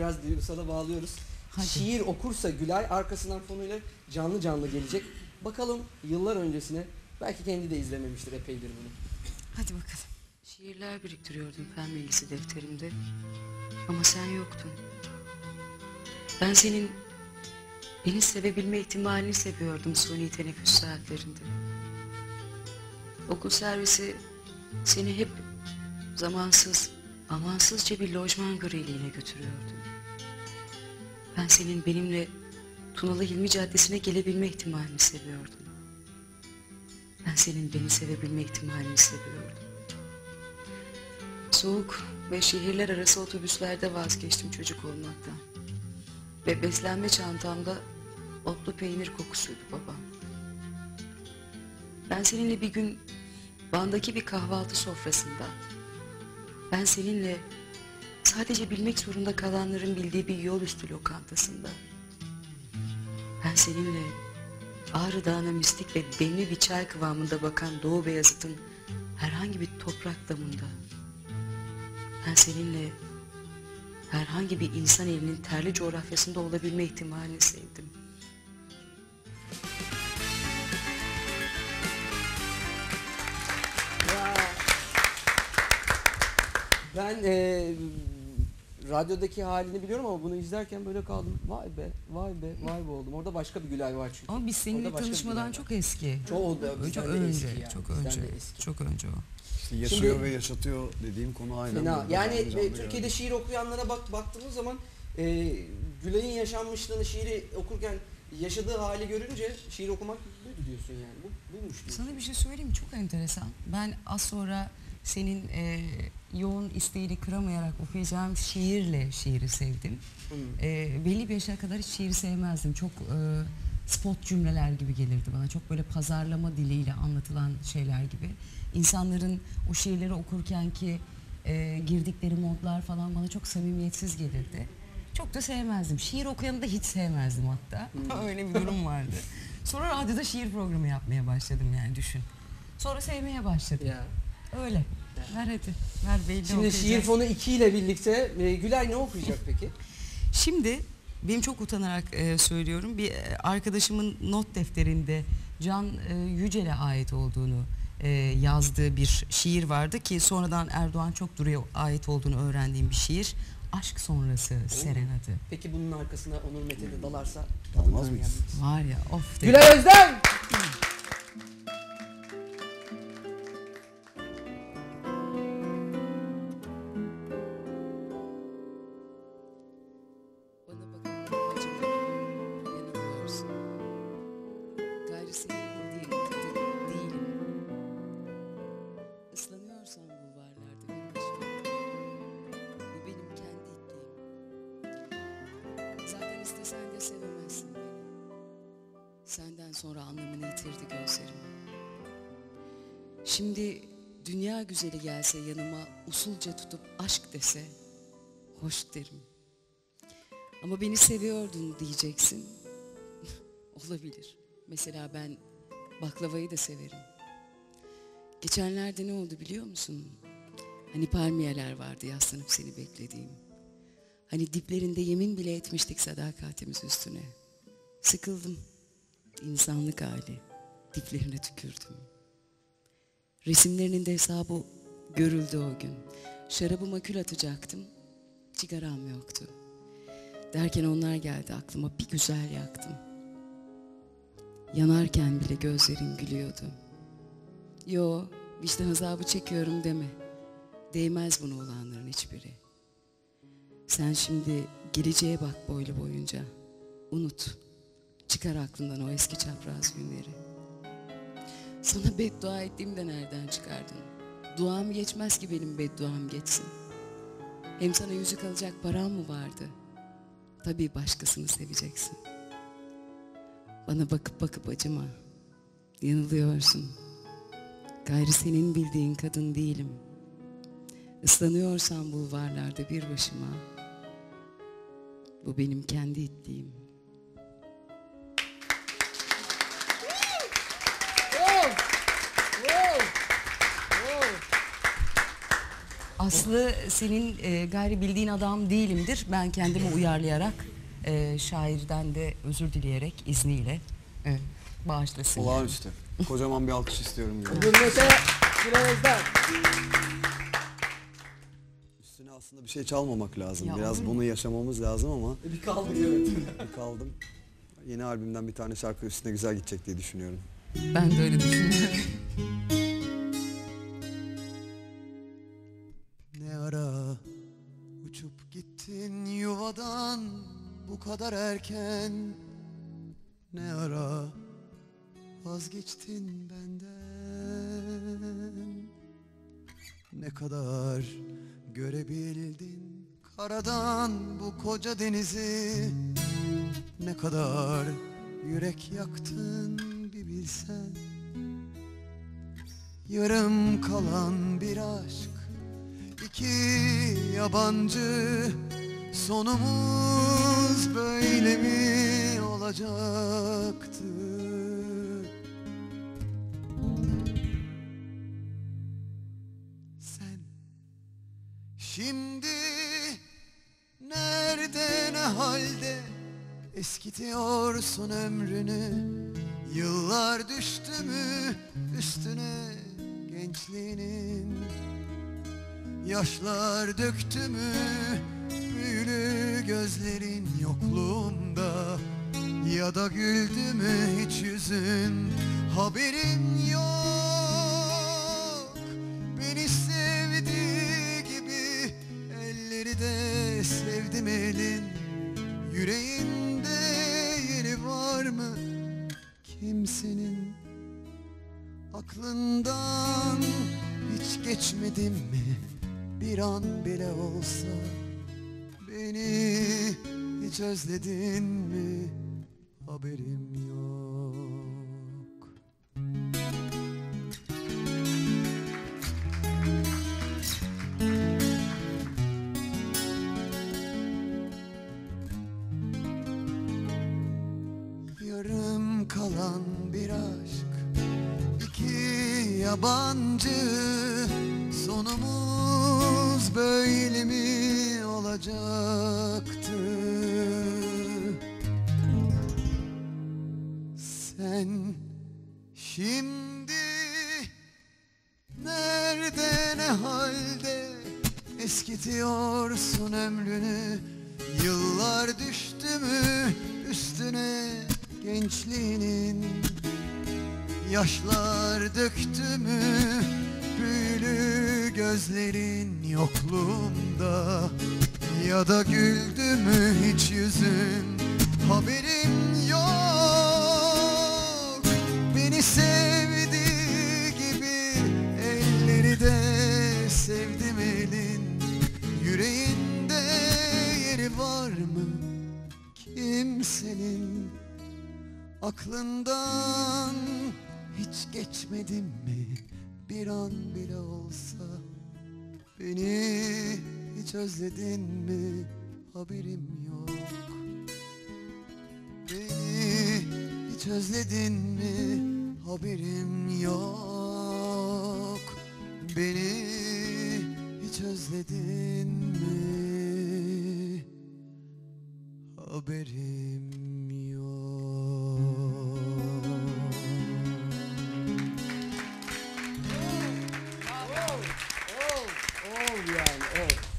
Biraz duygusala bağlıyoruz. Hadi. Şiir okursa Gülay arkasından fonuyla canlı canlı gelecek. Bakalım yıllar öncesine belki kendi de izlememiştir epeydir bunu. Hadi bakalım. Şiirler biriktiriyordum fen bilgisi defterimde. Ama sen yoktun. Ben senin beni sevebilme ihtimalini seviyordum suni teneffüs saatlerinde. Okul servisi seni hep zamansız, amansızca bir lojman griliğine götürüyordu. Ben senin benimle Tunalı Hilmi Caddesi'ne gelebilme ihtimalini seviyordum. Ben senin beni sevebilme ihtimalini seviyordum. Soğuk ve şehirler arası otobüslerde vazgeçtim çocuk olmaktan. Ve beslenme çantamda otlu peynir kokusuydu babam. Ben seninle bir gün Van'daki bir kahvaltı sofrasında, ben seninle sadece bilmek zorunda kalanların bildiği bir yol üstü lokantasında, ben seninle Ağrı Dağı'na mistik ve demli bir çay kıvamında bakan Doğu Beyazıt'ın herhangi bir toprak damında, ben seninle herhangi bir insan elinin terli coğrafyasında olabilme ihtimalini sevdim. Ben e, radyodaki halini biliyorum ama bunu izlerken böyle kaldım. Vay be, vay be, vay be oldum. Orada başka bir Gülay var çünkü. Ama biz seninle Orada başka bir tanışmadan Gülay var. çok eski. Çok oldu. Çok bizden de önce, eski yani, çok bizden önce, de eski. çok önce o. İşte yaşıyor Şimdi- ve yaşatıyor dediğim konu aynen. Fena. burada. Yani Canlı e, canlı Türkiye'de şiir okuyanlara bak baktığımız zaman e, Gülay'ın yaşanmışlığını şiiri okurken yaşadığı hali görünce şiir okumak buydu diyorsun yani. Bu, buymuş diyorsun. Sana bir şey söyleyeyim mi? Çok enteresan. Ben az sonra senin e, yoğun isteğini kıramayarak okuyacağım şiirle şiiri sevdim. Hı. E, belli bir yaşa kadar hiç şiiri sevmezdim. Çok e, spot cümleler gibi gelirdi bana. Çok böyle pazarlama diliyle anlatılan şeyler gibi. İnsanların o şiirleri okurken ki e, girdikleri modlar falan bana çok samimiyetsiz gelirdi. Çok da sevmezdim. Şiir okuyanı da hiç sevmezdim hatta. Öyle bir durum vardı. Sonra radyoda şiir programı yapmaya başladım yani düşün. Sonra sevmeye başladım. Ya. Öyle. Ver hadi. Ver belli Şimdi şiir fonu 2 ile birlikte e, Gülay ne okuyacak peki? Şimdi benim çok utanarak e, söylüyorum. Bir e, arkadaşımın not defterinde Can e, Yücel'e ait olduğunu e, yazdığı bir şiir vardı ki sonradan Erdoğan çok duruyor ait olduğunu öğrendiğim bir şiir. Aşk sonrası serenadı. Peki bunun arkasına Onur Mete de dalarsa Dalmaz mıyız? Var ya of. Gülay Özden! Senin bildiğin kadın değilim. Islanıyorsan bulvarlarda bir başıma. Bu benim kendi ipliğim. Zaten istesen de sevemezsin beni. Senden sonra anlamını yitirdi gözlerim. Şimdi dünya güzeli gelse yanıma usulca tutup aşk dese hoş derim. Ama beni seviyordun diyeceksin. Olabilir. Mesela ben baklavayı da severim. Geçenlerde ne oldu biliyor musun? Hani palmiyeler vardı yaslanıp seni beklediğim. Hani diplerinde yemin bile etmiştik sadakatimiz üstüne. Sıkıldım. İnsanlık hali. Diplerine tükürdüm. Resimlerinin de hesabı görüldü o gün. Şarabıma kül atacaktım. Sigaram yoktu. Derken onlar geldi aklıma bir güzel yaktım. Yanarken bile gözlerin gülüyordu. Yo, vicdan azabı çekiyorum deme. Değmez bunu olanların hiçbiri. Sen şimdi geleceğe bak boylu boyunca. Unut. Çıkar aklından o eski çapraz günleri. Sana beddua ettiğimde nereden çıkardın? Duam geçmez ki benim bedduam geçsin. Hem sana yüzük alacak param mı vardı? Tabii başkasını seveceksin. Bana bakıp bakıp acıma. Yanılıyorsun. Gayrı senin bildiğin kadın değilim. Islanıyorsan bulvarlarda bir başıma. Bu benim kendi! Wow! Aslı senin e, gayri bildiğin adam değilimdir. Ben kendimi uyarlayarak e, şairden de özür dileyerek izniyle e, bağışlasın. yani. Olağanüstü. Kocaman bir alkış istiyorum. Yani. Hürmete Birazdan. Üstüne aslında bir şey çalmamak lazım. Ya Biraz bunu yaşamamız lazım ama Bir kaldık evet. bir kaldım. Yeni albümden bir tane şarkı üstüne güzel gidecek diye düşünüyorum. Ben de öyle düşünüyorum. Kadar erken? Ne ara vazgeçtin benden? Ne kadar görebildin karadan bu koca denizi? Ne kadar yürek yaktın bir bilsen? Yarım kalan bir aşk İki yabancı sonumuz böyle mi olacaktı? Sen şimdi nerede ne halde eskitiyorsun ömrünü Yıllar düştü mü üstüne gençliğinin Yaşlar döktü mü büyülü gözlerin yokluğumda Ya da güldü mü hiç yüzün? Haberin yok. Beni sevdiği gibi elleri de sevdim elin. Yüreğinde yeri var mı? Kimsenin Aklından hiç geçmedim mi? Bir an bile olsa Beni hiç özledin mi? Haberim yok. Yarım kalan bir aşk iki yabancı. Sonumuz böyle mi olacaktı. Sen şimdi nerede ne halde Eskitiyorsun ömrünü? Yıllar düştü mü üstüne gençliğinin? Yaşlar döktü mü büyülü gözlerin yokluğumda Ya da güldü mü hiç yüzün? Haberim yok. Beni sevdiği gibi elleri de sevdim elin. Yüreğinde yeri var mı kimsenin? Aklından hiç geçmedim mi? Bir an bile olsa Beni hiç özledin mi? Haberim yok. Beni hiç özledin mi? Haberim yok. Beni hiç özledin mi? Haberim